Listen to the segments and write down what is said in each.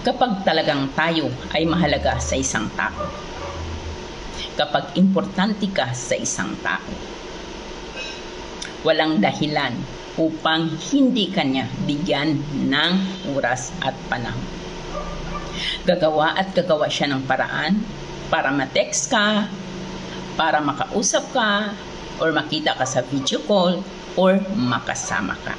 kapag talagang tayo ay mahalaga sa isang tao. Kapag importante ka sa isang tao. Walang dahilan upang hindi kanya bigyan ng oras at panahon. Gagawa at gagawa siya ng paraan para ma-text ka, para makausap ka, or makita ka sa video call, or makasama ka.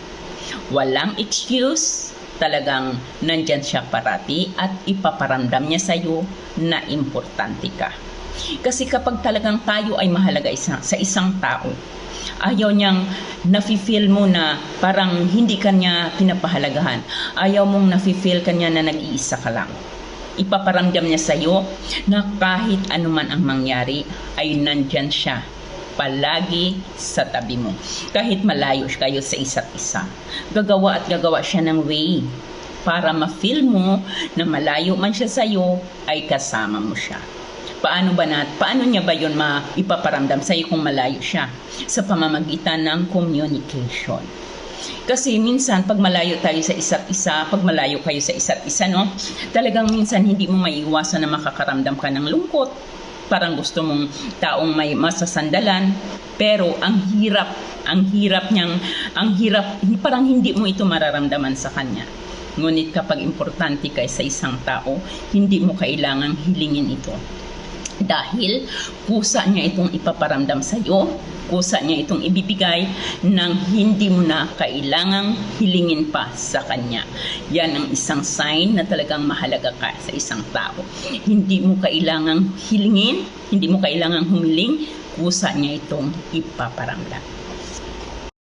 Walang excuse, talagang nandyan siya parati at ipaparamdam niya sa iyo na importante ka. Kasi kapag talagang tayo ay mahalaga isa, sa isang tao, ayaw niyang nafe-feel mo na parang hindi kanya pinapahalagahan. Ayaw mong nafe-feel kanya na nag-iisa ka lang. Ipaparamdam niya sa iyo na kahit anuman ang mangyari ay nandyan siya palagi sa tabi mo. Kahit malayo kayo sa isa't isa. Gagawa at gagawa siya ng way para ma-feel mo na malayo man siya sa iyo ay kasama mo siya. Paano ba nat? Paano niya ba 'yon maipaparamdam sa iyo kung malayo siya? Sa pamamagitan ng communication. Kasi minsan pag malayo tayo sa isa't isa, pag malayo kayo sa isa't isa, no? Talagang minsan hindi mo maiiwasan na makakaramdam ka ng lungkot. Parang gusto mong taong may masasandalan, pero ang hirap, ang hirap niyang, ang hirap, parang hindi mo ito mararamdaman sa kanya. Ngunit kapag importante ka sa isang tao, hindi mo kailangang hilingin ito dahil kusa niya itong ipaparamdam sa iyo, kusa niya itong ibibigay nang hindi mo na kailangang hilingin pa sa kanya. Yan ang isang sign na talagang mahalaga ka sa isang tao. Hindi mo kailangang hilingin, hindi mo kailangang humiling, kusa niya itong ipaparamdam.